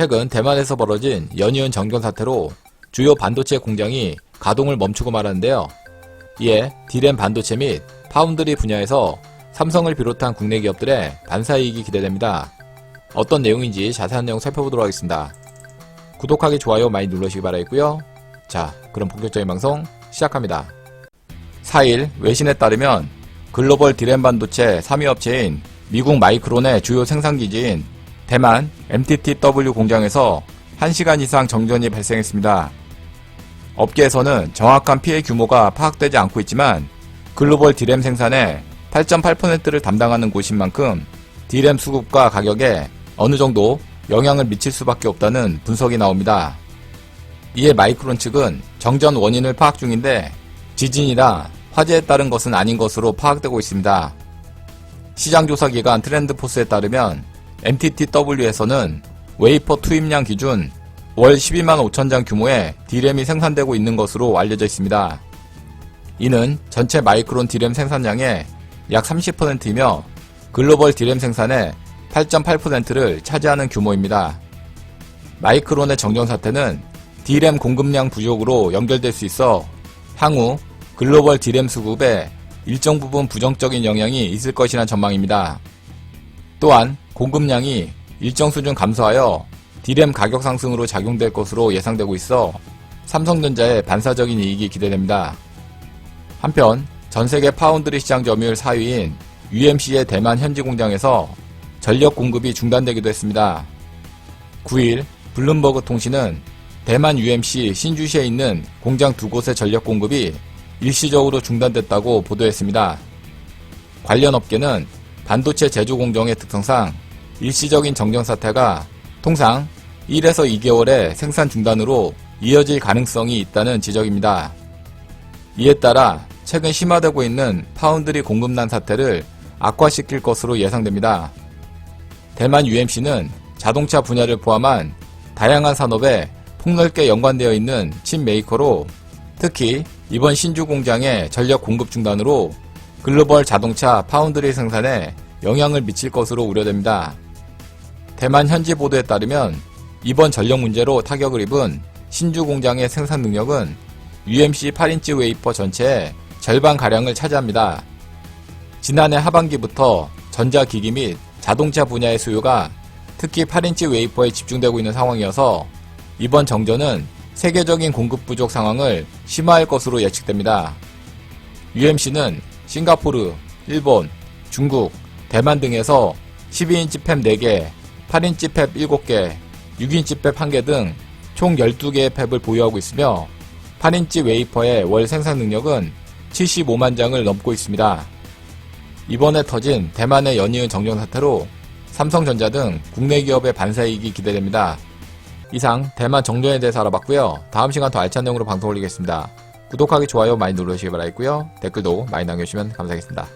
최근 대만에서 벌어진 연이은 정전 사태로 주요 반도체 공장이 가동을 멈추고 말았는데요. 이에 디램 반도체 및 파운드리 분야에서 삼성을 비롯한 국내 기업들의 반사이익이 기대됩니다. 어떤 내용인지 자세한 내용 살펴보도록 하겠습니다. 구독하기, 좋아요 많이 눌러주시기 바라겠고요. 자, 그럼 본격적인 방송 시작합니다. 4일 외신에 따르면 글로벌 디램 반도체 3위 업체인 미국 마이크론의 주요 생산기지인 대만 MTTW 공장에서 1시간 이상 정전이 발생했습니다. 업계에서는 정확한 피해 규모가 파악되지 않고 있지만 글로벌 디램 생산의 8.8%를 담당하는 곳인 만큼 디램 수급과 가격에 어느 정도 영향을 미칠 수밖에 없다는 분석이 나옵니다. 이에 마이크론 측은 정전 원인을 파악 중인데 지진이라 화재에 따른 것은 아닌 것으로 파악되고 있습니다. 시장조사기관 트렌드포스에 따르면 MTTW에서는 웨이퍼 투입량 기준 월 12만 5천 장 규모의 디램이 생산되고 있는 것으로 알려져 있습니다. 이는 전체 마이크론 디램 생산량의 약 30%이며 글로벌 디램 생산의 8.8%를 차지하는 규모입니다. 마이크론의 정전 사태는 디램 공급량 부족으로 연결될 수 있어 향후 글로벌 디램 수급에 일정 부분 부정적인 영향이 있을 것이란 전망입니다. 또한 공급량이 일정 수준 감소하여 디램 가격 상승으로 작용될 것으로 예상되고 있어 삼성전자의 반사적인 이익이 기대됩니다. 한편 전 세계 파운드리 시장 점유율 4위인 UMC의 대만 현지 공장에서 전력 공급이 중단되기도 했습니다. 9일 블룸버그 통신은 대만 UMC 신주시에 있는 공장 두 곳의 전력 공급이 일시적으로 중단됐다고 보도했습니다. 관련 업계는 반도체 제조 공정의 특성상 일시적인 정전 사태가 통상 1에서 2개월의 생산 중단으로 이어질 가능성이 있다는 지적입니다. 이에 따라 최근 심화되고 있는 파운드리 공급난 사태를 악화시킬 것으로 예상됩니다. 대만 UMC는 자동차 분야를 포함한 다양한 산업에 폭넓게 연관되어 있는 칩 메이커로 특히 이번 신주 공장의 전력 공급 중단으로 글로벌 자동차 파운드리 생산에 영향을 미칠 것으로 우려됩니다. 대만 현지 보도에 따르면 이번 전력 문제로 타격을 입은 신주 공장의 생산 능력은 UMC 8인치 웨이퍼 전체의 절반가량을 차지합니다. 지난해 하반기부터 전자기기 및 자동차 분야의 수요가 특히 8인치 웨이퍼에 집중되고 있는 상황이어서 이번 정전은 세계적인 공급 부족 상황을 심화할 것으로 예측됩니다. UMC는 싱가포르, 일본, 중국, 대만 등에서 12인치 팹 4개, 8인치 팹 7개, 6인치 팹 1개 등 총 12개의 팹을 보유하고 있으며 8인치 웨이퍼의 월 생산 능력은 75만 장을 넘고 있습니다. 이번에 터진 대만의 연이은 정전 사태로 삼성전자 등 국내 기업의 반사이익이 기대됩니다. 이상 대만 정전에 대해서 알아봤고요. 다음 시간 더 알찬 내용으로 방송 올리겠습니다. 구독하기, 좋아요 많이 눌러주시기 바라겠고요. 댓글도 많이 남겨주시면 감사하겠습니다.